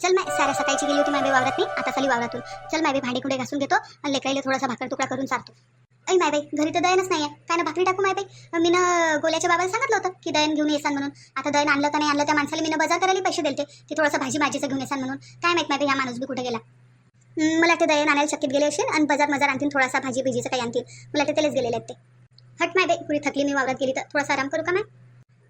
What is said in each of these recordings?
चल माय साऱ्या सकाळची गेली होती माय वावरात नाही आता चाली वावरातून. चल माय भांडे कुंडे घासून घेतो आणि लेकराईला थोडासा भाकर तुकडा करून चालतो ऐ माय बाई घरी तर दयनच नाही आहे काय ना भाकरी टाकू माय बाई मी गोल्याच्या बाबाला सांगितलं होतं की दयन घेऊन येसान म्हणून. आता दयन आणलं तर नाही आणलं त्या माणसाला मी बाजार करायला पैसे दिलते. की थोडंसं भाजी भाजीचं घेऊन येसान म्हणून. काय माहीत माय हा माणूस बी कुठे गेला? मला ते दयन आणायला शक्यत गेले असेल आणि बजार मजार आणतील थोडासा भाजी भिजीचं काही आणतील मला ते त्यालाच गेलेले आहेत ते. हट माय बाई पुढे थकली मी वावरात गेली तर थोडासा आराम करू का माय?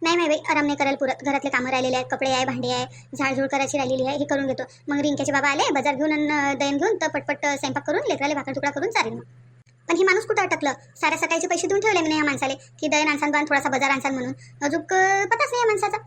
नाही नाही बाई आराम नाही करायला पुरत. घरातले कामं राहिलेले आहेत कपडे आहे भांडे आहे झाडझूड करायची राहिलेली आहे हे करून घेतो. मग रिंक्याचे बाबा आले बाजार घेऊन आणि दयन घेऊन तर पटपट स्वयंपाक करून लेकराले भाकर तुकडा करून चालेल मग. पण हे माणूस कुठं अटकलं? साऱ्या सकाळचे पैसे देऊन ठेवले मी या माणसाले की दयन आणसान बांध थोडासा बाजार आणसान म्हणून. अजून पताच नाही या माणसाचा.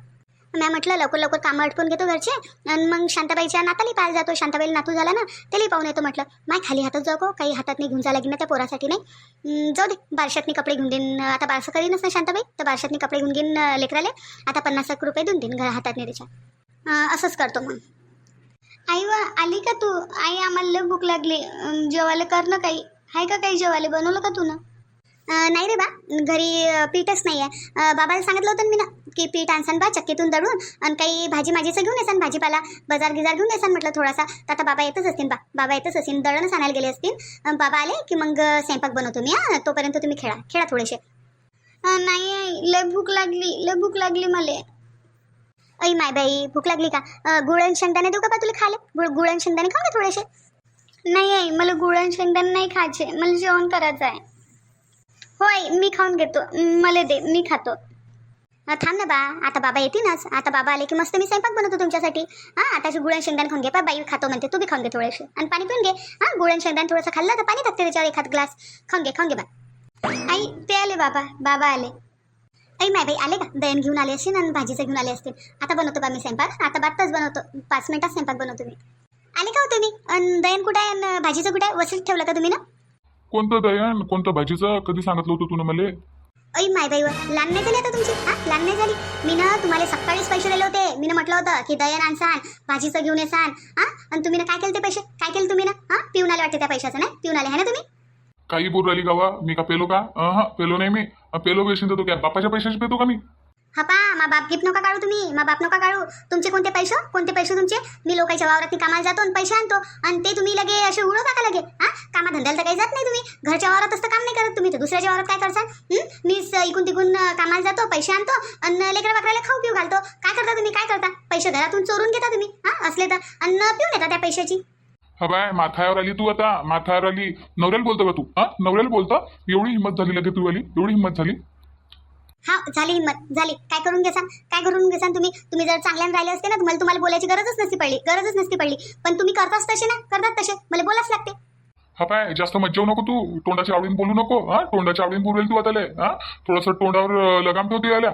मॅम म्हटलं लवकर लवकर कामं अटकून घेतो घरचे. आणि मग शांताबाईच्या नाताली पाहायला जातो. शांताबाईला नातू झाला ना त्यालाही पाहून येतो म्हटलं. माय खाली हातात जाऊ गो, काही हातात नाही घेऊन जा लागेल ना त्या पोरासाठी नाही. जाऊ दे बारशातनी कपडे घेऊन देईन. आता बारसं करीनच ना शांताबाई तर बारशातनी कपडे घेऊन घेईन लेकराले. आता पन्नास एक रुपये देऊन देईन घर हातात नाही त्याच्या असंच करतो मग. आई वा आली का तू? आई आम्हाला भूक लागली. जेवायला कर ना काही. आहे का काही जेवायला? बनवलं का तू ना? नाही रे बा घरी पीठच नाही आहे बाबाला सांगितलं होतं मी ना की पीठ आणसान बा चक्कीतून दळून आणि काही भाजी माझीचं घेऊन येसान भाजीपाला बाजार गिजार घेऊन येसान म्हटलं थोडासा. तर आता बाबा येतच असतील बा बाबा येतच असतील दळणच आणायला गेले असतील. बाबा आले की मग स्वयंपाक बनवतो मी हां तोपर्यंत तुम्ही खेळा खेळा थोडेसे. नाही लय भूक लागली लय भूक लागली मला. अई माय बाई भूक लागली का? गुळ आणि शेंगदाणे देऊ का बा तुला खाले गुळ गुळ आणि शेंगदाणे खाऊ का थोडेसे? नाही आई मला गुळ आणि शेंगदाणे नाही खायचे मला जेवण करायचं आहे होय मी खाऊन घेतो. मला दे मी खातो. थांब ना बा आता बाबा येतीलच. आता बाबा आले की मस्त मी स्वयंपाक बनवतो तुमच्यासाठी. हां आता गुळ आणि खाऊन घे. पा बाई खातो म्हणते तू बी खाऊन घे थोडेसे. आणि पाणी पिऊन घे. हां गुळ आणि शेंगदाणे थोडंसं खाल्लं तर पाणी टाकते त्याच्यावर एखाद ग्लास. खाऊन घे खाऊन घे बा. आई ते आले बाबा बाबा आले. आई माय बाई आले का? दयन घेऊन आले असतील आणि भाजीचं घेऊन आले असतील. आता बनवतो बा मी स्वयंपाक. आता बातच बनवतो. पाच मिनिटात स्वयंपाक बनवतो मी. आले का हो तुम्ही? आणि दयन कुठे आहे? आणि भाजीचं कुठे आहे? वसईत ठेवलं का तुम्ही ना? कोणतं दयान कोणतं भाजीचं? कधी सांगितलं होतं तुला मला? ऐ माय बाई लहान नाही झाली आता तुमची. हा लहान नाही झाली. मी ना तुम्हाला सकाळीच पैसे दिले होते. मी ना म्हटलं होतं की दयन आणसान भाजीचं घेऊन येसान हा? आणि तुम्ही ना काय केलं ते पैसे? काय केलं तुम्ही ना? हा? पिऊन आले वाटते त्या पैशाचं नाही? पिऊन आले है ना तुम्ही? काही बोल राहिली गावा. मी का पेलो का? हा पेलो नाही मी. पेलो तर तो काय बापाच्या पैशाचे पेतो का मी? हा पा मा बाप गिफ्ट नका काढू तुम्ही मा बाप नका काढू. तुमचे कोणते पैसे? कोणते पैसे तुमचे? मी लोकांच्या वावरात कामाला जातो आणि पैसे आणतो. आणि ते तुम्ही लगे असे उडो टाका लगे हा? कामा धंद्याला तर काही जात नाही तुम्ही. घरच्या वावरात असं काम नाही करत. तुम्ही तर दुसऱ्याच्या वावरात काय करता मी इकून तिकून कामाला जातो पैसे आणतो आणि लेकरा बाकराला खाऊ पिऊ घालतो. काय करता तुम्ही? काय करता? पैसे घरातून चोरून घेता तुम्ही हा? असले तर. अन्न पिऊन येता त्या पैशाची. हा बाय माथ्यावर आली तू आता. माथ्यावर आली. नवऱ्याला बोलतो का तू? हा? नवऱ्याला बोलतो? एवढी हिंमत झाली लगे तू आली एवढी हिंमत झाली? हा झाली हिंमत झाली. काय करून घेसान? काय करून घेसान तुम्ही? तुम्ही जर चांगल्यानं राहिले असते ना तुम्हाला तुम्हाला बोलायची गरजच नसती पडली गरजच नसती पडली. पण तुम्ही करताच तसे ना करतात तसे. मला बोलाच लागते. हा पाय जास्त मज्जाऊ नको तू. तोंडाच्या आवडीन बोलू नको हा? तोंडाच्या आवडीन बोलेल तू आता हा? थोडंसं तोंडावर लगाम ठेवते आल्या.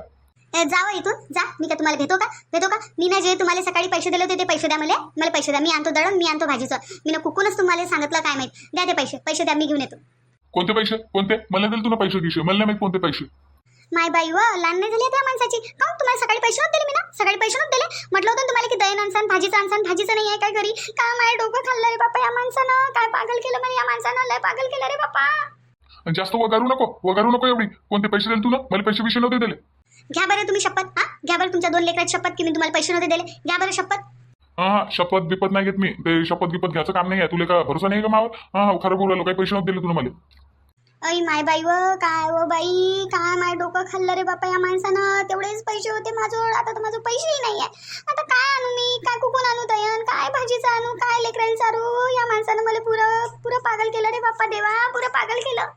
ए, जावं इथून जा. मी का तुम्हाला भेटो का? भेटो का? मी ना जे तुम्हाला सकाळी पैसे दिले होते ते पैसे द्या मला. मला पैसे द्या. मी आणतो दळण मी आणतो भाजीचं. मी ना कुकूनच तुम्हाला सांगितलं काय माहीत. द्या ते पैसे पैसे द्या मी घेऊन येतो. कोणते पैसे? कोणते? मला दिले तुला पैसे गिशे मला नाही माहीत कोणते पैसे. माय बाई व लहान नाही झाली त्या माणसाची. काहून तुम्हाला सकाळी पैसे नव्हते दिले मी ना? सकाळी पैसे नव्हते दिले? म्हटलं होतं तुम्हाला की दहीन आणसान भाजीचं आणसान भाजीचं नाही आहे काय घरी? काय माय डोकं खाल्लं रे बापा या माणसानं? काय पागल केलं म्हणे या माणसानं? लय पागल केलं रे बापा. जास्त वगारू नको वगारू नको एवढी. कोणते पैसे दिले तुला? मला पैसे बिशे नव्हते दिले. घ्या बरं तुम्ही शपथ हा? घ्या बरं तुमच्या दोन लेकराची शपथ की मी तुम्हाला पैसे नव्हते दिले. घ्या बरं शपथ. हा हा शपथ बिपत नाही घेत मी. ते शपथ गिपत घ्यायचं काम नाही आहे. तुला का भरोसा नाही का मावर? हा हा खरं बोलायला काही पैसे नव्हते दिले तुला मला. अई माय बाई व काय व बाई? काय माय डोकं खाल्लं रे बापा या माणसानं? तेवढेच पैसे होते माझं आता तर माझं पैसेही नाही आहे आता काय आणू मी? काय कुकून आणू दयन? काय भाजीचं आणू? काय लेकरांनी चारू या माणसानं मला पुरं पुरं पागल केलं रे बाप्पा देवा. पुरं पागल केलं.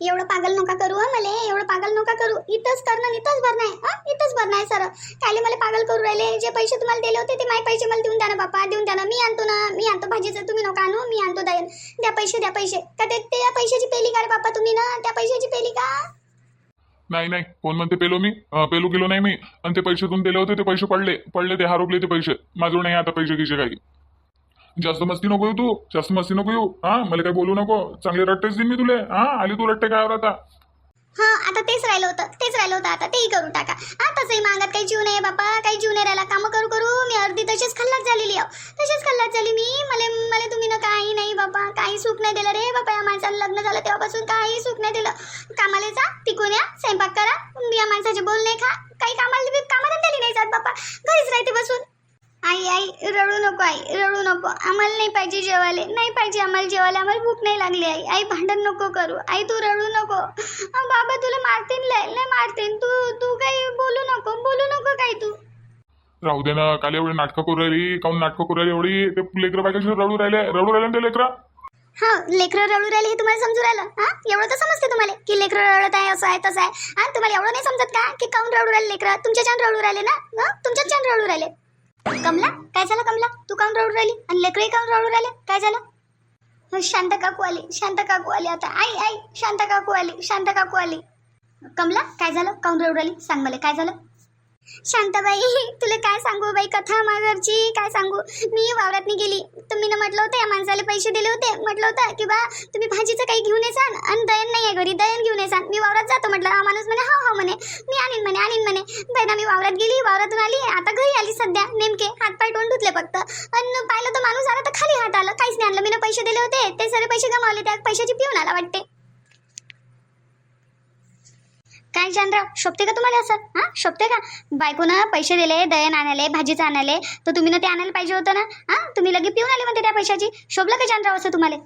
एवढं पागल नका करू हं मला. एवढं पागल नका करू. इथंच करणं इथंच भरणं आहे हा? इथंच भरणं आहे सर काले मला पागल करू राहिले? जे पैसे तुम्हाला दिले होते ते माझे पैसे मला देऊन द्या ना बापा. देऊन द्या ना. मी आणतो ना. मी आणतो भाजीचं तुम्ही नका आणू मी आणतो दयन. द्या पैसे द्या पैसे. का ते त्या पैशाची पेली का रे बापा तुम्ही ना. त्या पैशाची पेली का? नाही नाही. कोण म्हणते पेलो मी? अं, पेलो गेलो नाही मी. आणि ते पैसे तुम्ही दिले होते ते पैसे पडले. पडले ते हरवले ते पैसे. माझं नाही आता पैसे गिसे काही. जास्त मस्ती नको येऊ तू. जास्त मस्ती नको येऊ. हा मला काही बोलू नको. चांगले रट्टेच देईन मी तुले. हा आली तू रट्टे काय आता. हा आता तेच राहिलं होतं तेच राहिलं होतं आता तेही करून टाका. हा तसंही मागत काही जीव नाही बापा काही जीव नाही राहिला. कामं करू करू मी अर्धी तशीच खल्लाच झालेली आहो. तशीच खल्लात झाली मी. मला मला तुम्ही ना काही नाही बापा काही सुख नाही दिलं रे बापा. या माणसाला लग्न झालं तेव्हापासून काही सुख नाही दिलं. कामाला जा तिकून या स्वयंपाक करा. या माणसाचे बोलणे खा. काही कामाला कामाधंद्याला नाही जात बापा. घरीच राहते बसून. आई आई रडू नको आई रडू नको. आम्हाला नाही पाहिजे जेवायला. नाही पाहिजे आम्हाला जेवायला. आम्हाला भूक नाही लागली आई. आई भांडण नको करू. आई तू रडू नको. बाबा तुला मारतीन लय मारतीन. तू तू काही बोलू नको. बोलू नको काही तू? राहू दे ना. काल एवढी नाटकं करू राहिली. काऊन नाटकं करू राहिली एवढी? ते लेकरं बायकाशी रडू राहिले. रडू राहिले ते लेकरं? हा लेकरं रडू राहिले हे तुम्हाला समजू राहिलं? हा एवढं तर समजते तुम्हाला की लेकरं रडत आहे असं आहे तसं आहे. हा तुम्हाला एवढं नाही समजत का? की काऊन रडू राहिले लेकरं? तुमच्या छान रडू राहिले ना? हं? तुमच्याच छान रडू राहिले. कमला काय झालं कमला? तू काऊन रडू राहिली? आणि लेकरही काऊन रडू राहिले? काय झालं? शांत काकू आली शांत काकू आली आता. आई आई शांत काकू आली शांत काकू आली. कमला काय झालं? काऊन रडू राहिली? सांग मला काय झालं? शांताबाई तुला काय सांगू बाई कथा मागरची काय सांगू? मी वावरातनी गेली. तर मी म्हटलं होतं या माणसाला पैसे दिले होते. म्हटलं होतं की बा तुम्ही भाजीचं काही घेऊन येसान आणि दयन नाही आहे घरी दयन घेऊन येसान. मी वावरात जातो म्हटलं. हा माणूस म्हणे हा हा म्हणे. आणीन म्हणे आणीन म्हणे. बहिणा मी वावरात गेली वावरातून आली. आता घरी आली सध्या. नेमके हातपाय तोंड धुतले फक्त. आणि पाहिलं तर माणूस आला तर खाली हात आलं. काहीच नाही आणलं. मी पैसे दिले होते. ते सगळे पैसे गमावले. त्या पैशाची पिऊन आला वाटते. काय जानराव? शोभते का तुम्हाला असं? हां? शोभते का? बायकोनं पैसे दिले दयन आणाले भाजीचं आणाले तर तुम्ही ना ते आणायला पाहिजे होतं ना? हां? तुम्ही लगे पिऊन आले म्हणते त्या पैशाची. शोभलं का जानराव असं तुम्हाला?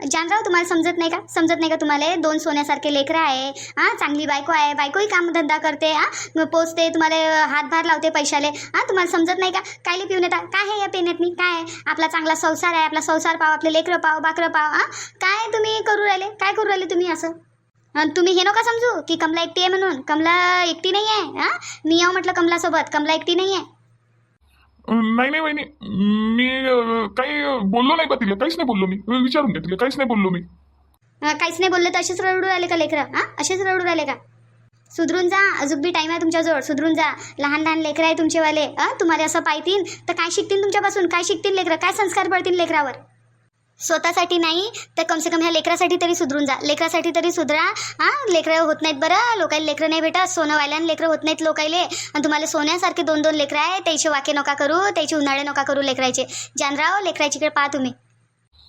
जानराव तुम्हाला समजत नाही का? समजत नाही का तुम्हाला? दोन सोन्यासारखे लेकरं आहे. हां चांगली बायको आहे. बायकोही कामधंदा करते. हां पोचते तुम्हाला हातभार लावते पैशाले. हां तुम्हाला समजत नाही का? कायले पिऊन येतात काय आहे या पेण्यातनी? काय आहे? आपला चांगला संसार आहे. आपला संसार पाव आपले लेकरं पाव बाकरं पाव. हां काय तुम्ही करू राहिले? काय करू राहिले तुम्ही असं? तुम्ही हे नका समजू की कमला एकटी आहे म्हणून. कमला एकटी नाही आहे. हां मी येऊ म्हटलं कमलासोबत. कमला एकटी नाही आहे. नाही नाही वहिनी. मी अं, काही बोललो नाही बा तिला. काहीच नाही बोललो मी. विचारून घ्या तिला. काहीच नाही बोललो मी. अं, काहीच नाही बोललं तर असेच रडू राहिले का लेकरं? हा असेच रडू राहिले का? सुधरून जा. अजून बी टाईम आहे तुमच्याजवळ. सुधरून जा. लहान लहान लेकरं आहे तुमचेवाले. हा तुम्हाला असं पाहतील. तर काय शिकतील तुमच्यापासून? काय शिकतील लेकरं? काय संस्कार पडतील लेकरावर? स्वतःसाठी नाही तर कमसे कम ह्या लेकरासाठी तरी सुधरून जा. लेकरासाठी तरी सुधरा हां? लेकरं होत नाहीत बरं. लोकायला लेकरं नाही भेटत. सोनं व्हायला लेकरं होत नाहीत लोकायले. आणि तुम्हाला सोन्यासारखे दोन दोन लेकरं आहे त्याचे वाके नका करू त्याचे उन्हाळे नका करू लेकरायचे. जानराव लेकराचीकडे पहा तुम्ही.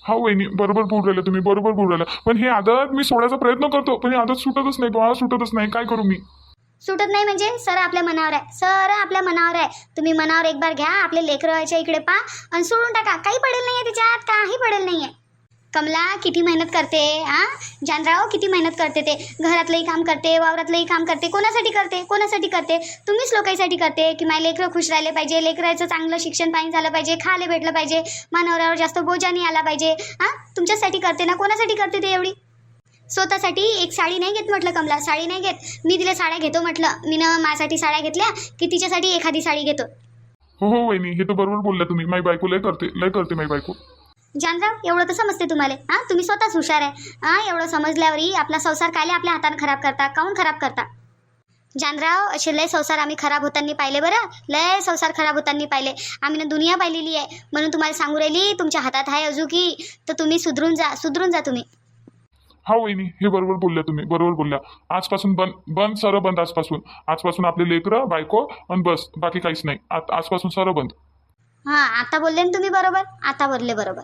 हा वहिनी बरोबर बोल राहिला तुम्ही. बरोबर बोल राहिला पण हे आदत मी सोडायचा प्रयत्न करतो. पण हे आदत सुटतच नाही. बा सुटतच नाही. काय करू मी? सुटत नाही म्हणजे सर आपल्या मनावर आहे. सर आपल्या मनावर आहे. तुम्ही मनावर एक बार घ्या आपले लेकराच्या इकडे पा आणि सोडून टाका. काही पडेल नाही आहे त्याच्यात काही पडेल नाही आहे कमला किती मेहनत करते हा? जानराव किती मेहनत करते ते? घरातलंही काम करते वावरातलंही काम करते. कोणासाठी करते? कोणासाठी करते? तुम्हीच लोकांसाठी करते की माझे लेकरं खुश राहिले पाहिजे लेकराचं चांगलं शिक्षण पाणी झालं पाहिजे खायला भेटलं पाहिजे मानवरावर जास्त बोजा नाही आला पाहिजे हा? तुमच्यासाठी करते ना? कोणासाठी करते ते एवढी? स्वतःसाठी एक साडी नाही घेत म्हटलं कमला साडी नाही घेत. मी तिला साड्या घेतो म्हटलं. मी ना माझ्यासाठी साड्या घेतल्या की तिच्यासाठी एखादी साडी घेतो. हो हो वहिनी हे तर बरोबर बोलला तुम्ही. माझी बायको लय करते लय करते माझी बायको. जानराव एवढं तर समजते तुम्हाला. हां तुम्ही स्वतःच हुशार आहे. हां एवढं समजल्यावरही आपला संसार कायले आपल्या हाताने खराब करता? काऊन खराब करता? जानराव असे लय संसार आम्ही खराब होताना पाहिले बरं. लय संसार खराब होताना पाहिले. आम्ही ना दुनिया पाहिलेली आहे. म्हणून तुम्हाला सांगू राहिली तुमच्या हातात आहे अजू की तर तुम्ही सुधरून जा सुधरून जा तुम्ही. हा वहिनी हे बरोबर बोलल्या तुम्ही बरोबर बोलल्या. आजपासून बंद बंद सरळ बंद आजपासून. आजपासून आपले लेकरं बायको आणि बस बाकी काहीच नाही. आत- आजपासून सरळ बंद. हा आता बोलले ना तुम्ही बरोबर? आता बोलले बरोबर.